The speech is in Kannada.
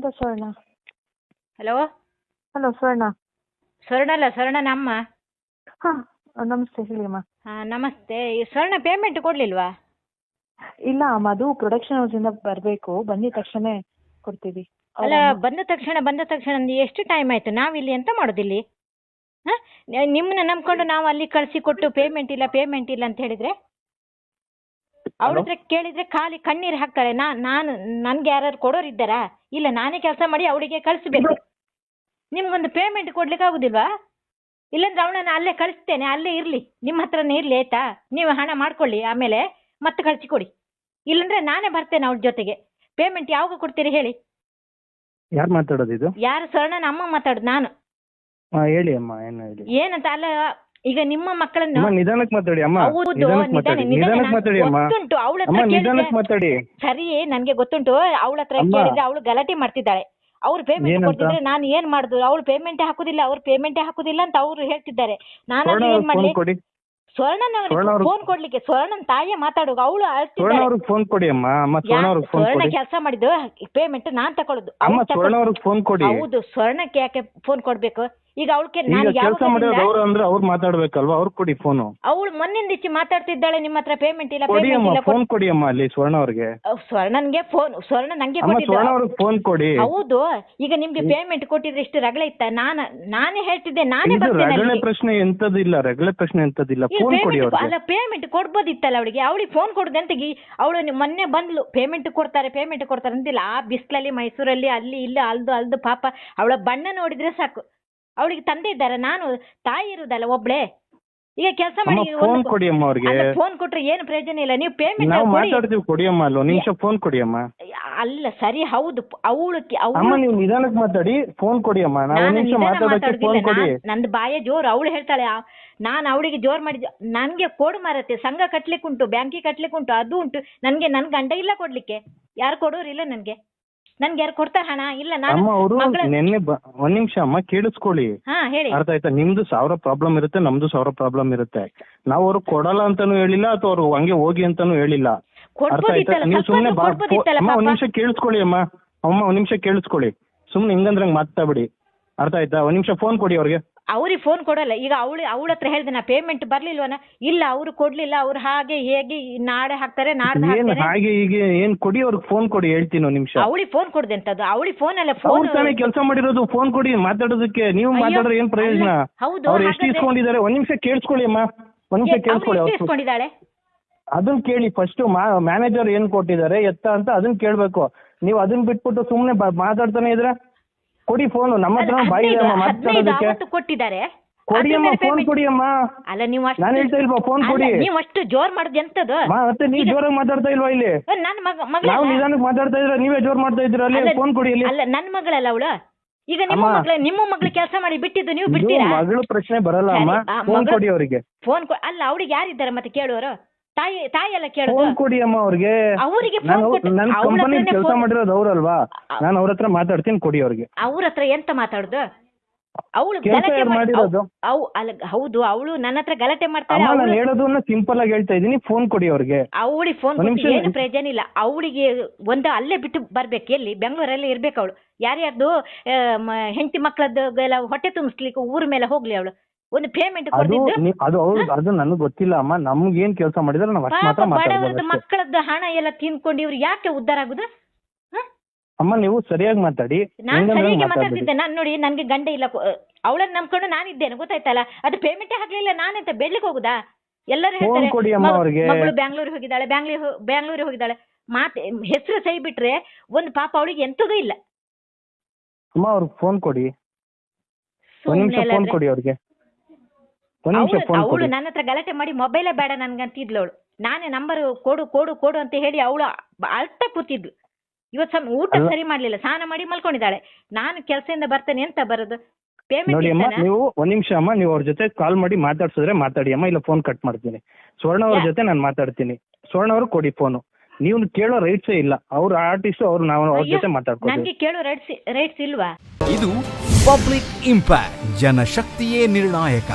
ಎಂತ ಸ್ವರ್ಣ. ಹಲೋ? ಹಲೋ ಸ್ವರ್ಣ. ಸ್ವರ್ಣ ಅಲ್ಲ ಸ್ವರ್ಣ ನಮ್ಮ? ಹಾಂ ನಮಸ್ತೆ ಹೇಳಿ ಅಮ್ಮ. ಹಾಂ ನಮಸ್ತೆ. ಈ ಸ್ವರ್ಣ ಪೇಮೆಂಟ್ ಕೊಡ್ಲಿಲ್ವಾ? ಇಲ್ಲ ಅದು ಪ್ರೊಡಕ್ಷನ್ ಇಂದ ಬರಬೇಕು. ಬಂದಿದ ತಕ್ಷಣ ಕೊಡ್ತೀವಿ. ಅಲ್ಲ ಬಂದ ತಕ್ಷಣ ಬಂದ ತಕ್ಷಣ ಎಷ್ಟು ಟೈಮ್ ಆಯ್ತು? ನಾವಿಲ್ಲಿ ಎಂತ ಮಾಡೋದಿಲ್ಲಿ ಹಾ? ನಿಮ್ಮನ್ನ ನಂಬ್ಕೊಂಡು ನಾವು ಅಲ್ಲಿ ಕಳಿಸಿ ಕೊಟ್ಟು ಪೇಮೆಂಟ್ ಇಲ್ಲ ಪೇಮೆಂಟ್ ಇಲ್ಲ ಅಂತ ಹೇಳಿದ್ರೆ? ಅವಳ ಹತ್ರ ಕೇಳಿದ್ರೆ ಖಾಲಿ ಕಣ್ಣೀರ್ ಹಾಕ್ತಾಳೆ ನಾ ನಾನು ನನ್ಗೆ ಯಾರು ಕೊಡೋರು ಇದ್ದಾರಾ? ಇಲ್ಲ ನಾನೇ ಕೆಲಸ ಮಾಡಿ ಅವಳಿಗೆ ಕಳಿಸ್ಬೇಕು. ನಿಮ್ಗೊಂದು ಪೇಮೆಂಟ್ ಕೊಡ್ಲಿಕ್ಕೆ ಆಗುದಿಲ್ವಾ? ಇಲ್ಲಾಂದ್ರೆ ಅವಳನ್ನ ಅಲ್ಲೇ ಕಳಿಸ್ತೇನೆ ಅಲ್ಲೇ ಇರ್ಲಿ. ನಿಮ್ಮ ಹತ್ರನೇ ಇರ್ಲಿ ಆಯ್ತಾ? ನೀವು ಹಣ ಮಾಡ್ಕೊಳ್ಳಿ ಆಮೇಲೆ ಮತ್ತೆ ಕಳಿಸಿ ಕೊಡಿ. ಇಲ್ಲಂದ್ರೆ ನಾನೇ ಬರ್ತೇನೆ ಅವಳ ಜೊತೆಗೆ. ಪೇಮೆಂಟ್ ಯಾವಾಗ ಕೊಡ್ತೀರಿ ಹೇಳಿ. ಯಾರು ಮಾತಾಡೋದು ಇದು? ಯಾರು? ಸ್ವರ್ಣನ ಅಮ್ಮ ಮಾತಾಡುದು ನಾನು. ಹಾ ಹೇಳಿ ಅಮ್ಮ ಏನು ಹೇಳಿ? ಏನಂತ ಅಲ್ಲ ಈಗ ನಿಮ್ಮ ಮಕ್ಕಳನ್ನು ನಿಧಾನಕ್ಕೆ ಮಾತಾಡಿ ಅಮ್ಮ. ಹೌದು ನಿಧಾನಕ್ಕೆ ಮಾತಾಡಿ ನಿಧಾನಕ್ಕೆ ಮಾತಾಡಿ. ಅಮ್ಮ. ಗೊತ್ತುಂಟು ಅವಳ ಅಮ್ಮ ಹತ್ರ ನಿಧಾನಕ್ಕೆ ಕೇಳಿದ್ರೆ ಮಾತಾಡಿ. ಸರಿ ನನ್ಗೆ ಗೊತ್ತುಂಟು ಅವಳ ಹತ್ರ ಅಮ್ಮ. ಕೇಳಿದ್ರೆ ಅವಳು ಗಲಾಟೆ ಮಾಡ್ತಿದ್ದಾಳೆ. ಅವ್ರು ಪೇಮೆಂಟ್ ಏನಂತ? ಕೊಡ್ತಿದ್ರೆ ನಾನು ಏನ್ ಮಾಡುದು? ಅವ್ಳು ಪೇಮೆಂಟ್ ಹಾಕುದಿಲ್ಲ ಅವ್ರು ಪೇಮೆಂಟ್ ಹಾಕುದಿಲ್ಲ ಅಂತ ಅವ್ರು ಹೇಳ್ತಿದ್ದಾರೆ. ನಾನು ಸ್ವರ್ಣ ಏನ್ ಅವ್ರಿಗೆ ಫೋನ್ ಮಾಡ್ಲಿ ಕೊಡಿ. ಸ್ವರ್ಣ ಸ್ವರ್ಣನ ಫೋನ್ ಕೊಡ್ಲಿಕ್ಕೆ ಸ್ವರ್ಣನ್ ತಾಯಿಯ ಮಾತಾಡುವ ಅವಳು ಸ್ವರ್ಣ ಅಳ್ತಿದ್ದಾಳೆ ಅವ್ರಿಗೆ ಫೋನ್ ಕೊಡಿ ಅಮ್ಮ. ಅಮ್ಮ ಸ್ವರ್ಣ ಅವ್ರಿಗೆ ಫೋನ್ ಸ್ವರ್ಣ ಕೊಡಿ. ಕೆಲಸ ಮಾಡಿದ್ದು? ಪೇಮೆಂಟ್ ನಾನ್ ತಕೊಳ್ಳೋದು. ಅಮ್ಮ ಅವ್ಳು ಸ್ವರ್ಣ ತಕೊಳ್ಳೋದು. ಅವ್ರಿಗೆ ಫೋನ್ ಕೊಡಿ. ಹೌದು ಸ್ವರ್ಣಕ್ಕೆ ಯಾಕೆ ಫೋನ್ ಕೊಡ್ಬೇಕು? ಈಗ ಅವಳಕ್ಕೆ ಈಗ ನಾನು ಕೆಲಸ ಯಾವಾಗ ಅವ್ರು ಅಂದ್ರೆ ಅವ್ರು ಮಾತಾಡ್ಬೇಕಲ್ವಾ? ಅವ್ರಿಗೆ ಕೊಡಿ ಫೋನು ಅವಳು ಮೊನ್ನಿಂದ ಇಚ್ಚಿ ಮಾತಾಡ್ತಿದ್ದಾಳೆ ನಿಮ್ಮ ಹತ್ರ ಪೇಮೆಂಟ್ ಇಲ್ಲ ಕೊಡಿ ಪೇಮೆಂಟ್ ಅಮ್ಮ ಇಲ್ಲ ಫೋನ್ ಕೊಡಿ ಅಮ್ಮ ಅಲ್ಲಿ ಸ್ವರ್ಣ ಅವ್ರಿಗೆ. ಸ್ವರ್ಣನ್ಗೆ ಫೋನ್ ಸ್ವರ್ಣ ನಂಗೆ ಅಮ್ಮ ಕೊಟ್ಟಿದ್ದು. ಸ್ವರ್ಣ ಅವ್ರಿಗೆ ಫೋನ್ ಕೊಡಿ. ಹೌದು ಈಗ ನಿಮ್ಗೆ ಪೇಮೆಂಟ್ ಕೊಟ್ಟಿದ್ರೆ ಇಷ್ಟು ರಗಳ ಇತ್ತ? ನಾನು ನಾನೇ ಹೇಳ್ತಿದ್ದೆ ನಾನೇ ಇದು ಬರ್ತೇನೆ ರಗಳೆ ಅಲ್ಲಿಗೆ. ಪ್ರಶ್ನೆ ಎಂತದಿಲ್ಲ ರಗಳೆ ಪ್ರಶ್ನೆ ಎಂತದಿಲ್ಲ ಫೋನ್ ಕೊಡಿ payment- ಅವ್ರಿಗೆ. ಅಲ್ಲ ಪೇಮೆಂಟ್ ಕೊಡ್ಬೋದಿತ್ತಲ್ಲ ಅವಳಿಗೆ? ಅವಳಿಗೆ ಫೋನ್ ಕೊಡುದು ಅಂತ ಅವಳು ಮೊನ್ನೆ ಬಂದ್ಲು ಪೇಮೆಂಟ್ ಕೊಡ್ತಾರೆ ಪೇಮೆಂಟ್ ಕೊಡ್ತಾರೆ ಅಂತಿಲ್ಲ. ಆ ಬಿಸ್ಲಲ್ಲಿ ಮೈಸೂರಲ್ಲಿ ಅಲ್ಲಿ ಇಲ್ಲಿ ಅಲ್ದು ಅಲ್ದು ಪಾಪ. ಅವಳ ಬಣ್ಣ ನೋಡಿದ್ರೆ ಸಾಕು. ಅವಳಿಗೆ ತಂದೆ ಇದ್ದಾರೆ ನಾನು ತಾಯಿ ಇರುದಲ್ಲ ಒಬ್ಳೆ. ಈಗ ಕೆಲಸ ಅಮ್ಮ ಮಾಡಿ ಫೋನ್ ಕೊಡಿ ಅಮ್ಮ ಅವ್ರಿಗೆ ಫೋನ್ ಕೊಟ್ರೆ ಏನು ಪ್ರಯೋಜನ ಇಲ್ಲ ನೀವು ಪೇಮೆಂಟ್ ನಾವು ಕೊಡಿ. ಮಾತಾಡ್ತೀವಿ ಕೊಡಿ ಅಮ್ಮ ಅಲ್ಲಿ ನಿಮಿಷ ಫೋನ್ ಕೊಡಿ ಅಮ್ಮ ಅಲ್ಲ ಸರಿ ಹೌದು ಅವಳು ಅಮ್ಮ ನೀವು ನಿಧಾನಕ್ಕೆ ಮಾತಾಡಿ ಫೋನ್ ಕೊಡಿ ಅಮ್ಮ ನಾವು ನಾನು ನಿಮಿಷ ಮಾತಾಡೋಕೆ ಫೋನ್ ಕೊಡಿ. ನಂದು ಬಾಯ ಜೋರು ಅವಳು ಹೇಳ್ತಾಳೆ ನಾನು ಅವಳಿಗೆ ಜೋರ್ ಮಾಡಿದ ನನ್ಗೆ ಕೊಡು ಮಾರತ್ತೆ ಸಂಘ ಕಟ್ಲಿಕ್ಕೆ ಉಂಟು ಬ್ಯಾಂಕಿಗೆ ಕಟ್ಲಿಕ್ಕೆ ಉಂಟು ಅದು ಉಂಟು ನನ್ಗೆ ನನ್ ಗಂಡ ಇಲ್ಲ ಕೊಡ್ಲಿಕ್ಕೆ. ಯಾರು ಕೊಡೋರಿಲ್ಲ ನನ್ಗೆ. ನನ್ಗೆ ಯಾರು ಕೊಡ್ತಾರ ಹಣ? ಇಲ್ಲ ನಾನು ಅಮ್ಮ ಅವರು ಮಗಳ ನಿನ್ನೆ ಬ- ಒಂದ್ ನಿಮಿಷ ಅಮ್ಮ ಕೇಳಿಸ್ಕೊಳ್ಳಿ. ಹಾ ಹೇಳಿ. ಅರ್ಥ ಆಯ್ತಾ? ನಿಮ್ದು ಸಾವಿರ ಪ್ರಾಬ್ಲಮ್ ಇರುತ್ತೆ ನಮ್ದು ಸಾವಿರ ಪ್ರಾಬ್ಲಮ್ ಇರುತ್ತೆ. ನಾವು ಅವ್ರು ಕೊಡಲ್ಲ ಅಂತಾನು ಹೇಳಿಲ್ಲ ಅಥವಾ ಅವ್ರು ಹಂಗೆ ಹೋಗಿ ಅಂತಾನು ಹೇಳಿಲ್ಲ. ಅರ್ಥ ಆಯ್ತಾ? ಕೊಡ್ಬೋದಿತ್ತಲ್ಲ ನೀವು ಸ್ವಲ್ಪ ಸುಮ್ನೆ ಬಾ ಕೊಡ್ಬೋದಿತ್ತಲ್ಲ ಅಮ್ಮ ಒಂದ್ ಪಾಪ. ನಿಮಿಷ ಕೇಳಿಸ್ಕೊಳ್ಳಿ ಅಮ್ಮ. ಅಮ್ಮ ಒಂದ್ ನಿಮಿಷ ಕೇಳಿಸ್ಕೊಳ್ಳಿ. ಸುಮ್ನೆ ಹಿಂಗಂದ್ರೆ ಹಂಗ್ ಮಾತಾಡ್ಬಿಡಿ. ಅರ್ಥ ಆಯ್ತಾ? ಒಂದ್ ನಿಮಿಷ ಫೋನ್ ಕೊಡಿ ಅವ್ರಿಗೆ. ಅವ್ರಿಗೆ ಫೋನ್ ಕೊಡಲ್ಲ. ಈಗ ಅವಳು ಅವಳ ಹತ್ರ ಹೇಳಿದೆ ನಾ ಪೇಮೆಂಟ್ ಬರ್ಲಿಲ್ವನ? ಇಲ್ಲ ಅವ್ರು ಕೊಡ್ಲಿಲ್ಲ. ಅವ್ರು ಹಾಗೆ ಹೇಗೆ ನಾಳೆ ಹಾಕ್ತಾರೆ ನಾಡ್ದು ಏನ್ ಹಾಕ್ತಾರೆ. ಹಾಗೆ ಹೀಗೆ ಏನ್ ಕೊಡಿ ಅವ್ರಿಗೆ ಫೋನ್ ಕೊಡಿ ಹೇಳ್ತೀನಿ ಒಂದ್ ನಿಮಿಷ. ಅವಳಿಗೆ ಫೋನ್ ಕೊಡ್ದೆ ಅಂತದ್ದು ಅವಳಿಗೆ ಫೋನ್ ಅಲ್ಲ ಅವ್ರು ಫೋನ್ ತಾನೇ ಕೆಲಸ ಮಾಡಿರೋದು ಫೋನ್ ಕೊಡಿ ಮಾತಾಡೋದಕ್ಕೆ. ನೀವು ಅಯ್ಯೋ, ಮಾತಾಡಿದ್ರೆ ಏನ್ ಪ್ರಯೋಜನ? ಅಲ್ಲ, ಹೌದು, ಅವ್ರು ಎಷ್ಟು ಹಾಗಾದ್ರೆ- ಇಸ್ಕೊಂಡಿದ್ದಾರೆ? ಒಂದ್ ನಿಮಿಷ ಕೇಳಿಸ್ಕೊಳ್ಳಿ ಅಮ್ಮ. ಒಂದ್ ನಿಮಿಷ ಕೇಳಿಸ್ಕೊಳ್ಳಿ ಅವ್ರು ಇಸ್ಕೊಂಡಿದ್ದಾಳೆ? ಅದನ್ನ ಕೇಳಿ ಫಸ್ಟ್ ಮ್ಯಾನೇಜರ್ ಏನ್ ಕೊಟ್ಟಿದ್ದಾರೆ ಎತ್ತ ಅಂತ ಅದನ್ನ ಕೇಳ್ಬೇಕು. ನೀವು ಅದನ್ನ ಬಿಟ್ಬಿಟ್ಟು ಸುಮ್ನೆ ಬ- ಮಾತಾಡ್ತಾನೆ ಇದ್ರೆ ಕೊಡಿ ಫೋನ್ ನಮ್ಮ ಹತ್ರ ಬಾಯಿ ಇದೆ ಹದಿನೈದು- ಅಮ್ಮ ಹದಿನೈದು ಮಾತಾಡೋದಕ್ಕೆ. ಅವತ್ತು ಕೊಟ್ಟಿದ್ದಾರೆ. ಕೊಡಿ ಅದ್ರ ಅಮ್ಮ ಮೇಲೆ ಫೋನ್ payment- ಕೊಡಿ ಅಮ್ಮ. ಅಲ್ಲ ನೀವು ಅಷ್ಟು ನಾನು ಹೇಳ್ತಾ ಇಲ್ವಾ ಫೋನ್ ಅಲ್ಲ, ಕೊಡಿ. ನೀವು ಅಷ್ಟು ಜೋರ್ ಮಾಡುದು ಎಂತದು? ಮಾ, ಮತ್ತೆ ನೀವು ಜೋರಾಗಿ ಮಾತಾಡ್ತಾ ಇಲ್ವಾ ಇಲ್ಲಿ? ನನ್ನ ಮಗ ಮಗಳ ನಾವು ನಿಧಾನಕ್ಕೆ ಮಾತಾಡ್ತಾ ಇದ್ರೆ ನೀವೇ ಜೋರ್ ಮಾಡ್ತಾ ಇದ್ದೀರಾ ಅಲ್ಲಿ? ಅಲ್ಲ, ಫೋನ್ ಕೊಡಿ ಇಲ್ಲಿ ಅಲ್ಲ ನನ್ನ ಮಗಳಲ್ಲ ಅವಳು? ಈಗ ನಿಮ್ಮ ಅಮ್ಮ. ಮಗಳ ನಿಮ್ಮ ಮಗಳು ಕೆಲಸ ಮಾಡಿ ಬಿಟ್ಟಿದ್ದು ನೀವು ಇದು ಬಿಡ್ತೀರಾ ಮಗಳು ಪ್ರಶ್ನೆ ಬರಲ್ಲ ಅಮ್ಮ. ಸರಿ, ಆ, ಫೋನ್ ಮಗಳು- ಕೊಡಿ ಅವರಿಗೆ. ಫೋನ್ ಅಲ್ಲ ಅವಳಿಗೆ ಯಾರಿದ್ದಾರೆ ಮತ್ತೆ ಕೇಳುವರು ತಾಯಿ ತಾಯಿ ಎಲ್ಲ ಕೇಳೋದು ಫೋನ್ ಕೊಡಿ ಅಮ್ಮ ಅವ್ರಿಗೆ. ಅವರಿಗೆ ಫೋನ್ ಕೊಟ್ಟು ನನ್ನ ಅವ್ರ ಕಂಪನಿ ಹತ್ರನೇ ಕೆಲಸ ಮಾಡಿರೋದು ಅವ್ರಲ್ವಾ? ನಾನು ಅವ್ರ ಹತ್ರ ಮಾತಾಡ್ತೀನಿ ಕೊಡಿ ಅವ್ರಿಗೆ. ಅವ್ರ ಹತ್ರ ಎಂತ ಮಾತಾಡುದು? ಅವಳು ಕೆಲ್ಸ ಗಲಾಟೆ ಯಾರು ಮಾಡಿ- ಮಾಡಿರೋದು? ಅವ್- ಅಲ್ಲ ಹೌದು ಅವಳು ನನ್ನ ಹತ್ರ ಗಲಾಟೆ ಮಾಡ್ತಾಳೆ ಅಮ್ಮ ನಾನು ಅವಳು ಹೇಳೋದನ್ನ ಸಿಂಪಲ್ ಆಗಿ ಹೇಳ್ತಾ ಇದೀನಿ ಫೋನ್ ಕೊಡಿ ಅವ್ರಿಗೆ. ಅವಳಿಗೆ ಫೋನ್ ಒಂದ್ ನಿಮಿಷ ಏನು ಪ್ರಯೋಜನ ಇಲ್ಲ. ಅವಳಿಗೆ ಒಂದ ಅಲ್ಲೇ ಬಿಟ್ಟು ಬರ್ಬೇಕು ಎಲ್ಲಿ? ಬೆಂಗಳೂರಲ್ಲಿ ಇರ್ಬೇಕು ಅವಳು. ಯಾರ್ಯಾರ್ದು ಹೆಂಡತಿ ಮಕ್ಕಳದ್ದು ಎಲ್ಲ ಹೊಟ್ಟೆ ತುಂಬಿಸ್ಲಿಕ್ಕೆ ಊರ ಮೇಲೆ ಹೋಗ್ಲಿ ಅವಳು. ಒಂದು ಪೇಮೆಂಟ್ ಅದು ನೀ- ಅದು ಅವ್ರು ಅದು ನನಗೆ ಗೊತ್ತಿಲ್ಲ ಅಮ್ಮ. ನಮ್ಗೆ ಏನ್ ಕೆಲಸ ಮಾಡಿದ್ರೆ ನಾವು ಅಷ್ಟು ಪಾಪ ಮಾತ್ರ ಮಾತಾಡ್ಬೋದು ಅಷ್ಟೇ. ಮಕ್ಕಳದ್ದು ಹಣ ಎಲ್ಲ ತಿನ್ಕೊಂಡು ಇವ್ರು ಯಾಕೆ ಉದ್ಧಾರ ಆಗುದು? ಹ? ಅಮ್ಮ ನೀವು ಸರಿಯಾಗಿ ಮಾತಾಡಿ. ನಾನ್ ಹೆಂಗಂದ್ರೆ ಸರಿಯಾಗಿ ಮಾತಾಡ್ಬೇಡಿ. ಮಾತಾಡ್ತಿದ್ದೆ. ನಾನು ನೋಡಿ ನನ್ಗೆ ಗಂಡ ಇಲ್ಲ. ಅವಳನ್ನ ನಂಬ್ಕೊಂಡು ನಾನಿದ್ದೇನೆ ಗೊತ್ತಾಯ್ತಲ್ಲ? ಅದು ಪೇಮೆಂಟೇ ಆಗ್ಲಿಲ್ಲ. ನಾನೆಂತ ಬೆಳ್ಳಿಗೆ ಹೋಗುದಾ? ಎಲ್ಲರೂ ಫೋನ್ ಹೇಳ್ತಾರೆ ಕೊಡಿ ಅಮ್ಮ ಮಗ- ಅವ್ರಿಗೆ. ಮಗಳು ಬ್ಯಾಂಗ್ಳೂರಿಗೆ ಹೋಗಿದ್ದಾಳೆ ಬ್ಯಾಂಗ್ಳೂರ್ ಬ್ಯಾಂಗ್ಳೂರಿಗೆ ಹೋಗಿದ್ದಾಳೆ. ಮಾತ್ ಹೆಸರು ಸೈ ಬಿಟ್ರೆ ಒಂದು ಪಾಪ ಅವಳಿಗೆ ಎಂತದೂ ಇಲ್ಲ. ಅಮ್ಮ ಅವ್ರಿಗೆ ಫೋನ್ ಕೊಡಿ. ಒಂದ್ ನಿಮಿಷ ಸುಮ್ನೆ ಫೋನ್ ಕೊಡಿ ಅವ್ರಿಗೆ. ಒಂದ್ ನಿಮಿಷ ಫೋನ್ ಅವಳು ಕೊಡಿ. ನನ್ನ ಹತ್ರ ಗಲಾಟೆ ಮಾಡಿ ಮೊಬೈಲೇ ಬೇಡ ನನ್ಗಂತಿದ್ಲು ಅವಳು. ನಾನೇ ನಂಬರ್ ಕೊಡು ಕೊಡು ಕೊಡು ಅಂತ ಹೇಳಿ ಅವಳು ಅಳ್ತಾ ಕೂತಿದ್ಲು. ಇವತ್ತು ಸಮ ಊಟ ಅಲ್ಲ. ಸರಿ ಮಾಡ್ಲಿಲ್ಲ. ಸ್ನಾನ ಮಾಡಿ ಮಲ್ಕೊಂಡಿದ್ದಾಳೆ. ನಾನು ಕೆಲಸದಿಂದ ಬರ್ತೇನೆ ಎಂತ ಬರೋದು. ಪೇಮೆಂಟ್ ನೋಡಿ ಅಮ್ಮ ನೀವು ಒಂದ್ ನಿಮಿಷ ಅಮ್ಮ ನೀವು ಅವ್ರ ಜೊತೆ ಕಾಲ್ ಮಾಡಿ ಮಾತಾಡ್ಸಿದ್ರೆ ಮಾತಾಡಿ ಅಮ್ಮ ಇಲ್ಲ ಫೋನ್ ಕಟ್ ಮಾಡ್ತೀನಿ. ಸ್ವರ್ಣ ಅವ್ರ ಯಾ- ಜೊತೆ ನಾನು ಮಾತಾಡ್ತೀನಿ. ಸ್ವರ್ಣ ಅವ್ರು ಕೊಡಿ ಫೋನು ನೀವು ಕೇಳೋ ರೈಟ್ಸ್ ಇಲ್ಲ. ಅವ್ರ ಆರ್ಟಿಸ್ಟ್ ಅವ್ರು ನಾವು ಅವ್ರ ಅಯ್ಯೋ, ಜೊತೆ ಮಾತಾಡ್ಕೊತೀವಿ. ನನ್ಗೆ ಕೇಳೋ ರೈಟ್ಸ್ ರೈಟ್ಸ್ ಇಲ್ವಾ? ಇದು ಪಬ್ಲಿಕ್ ಇಂಪ್ಯಾಕ್ಟ್ ಜನಶಕ್ತಿಯೇ ನಿರ್ಣಾಯಕ.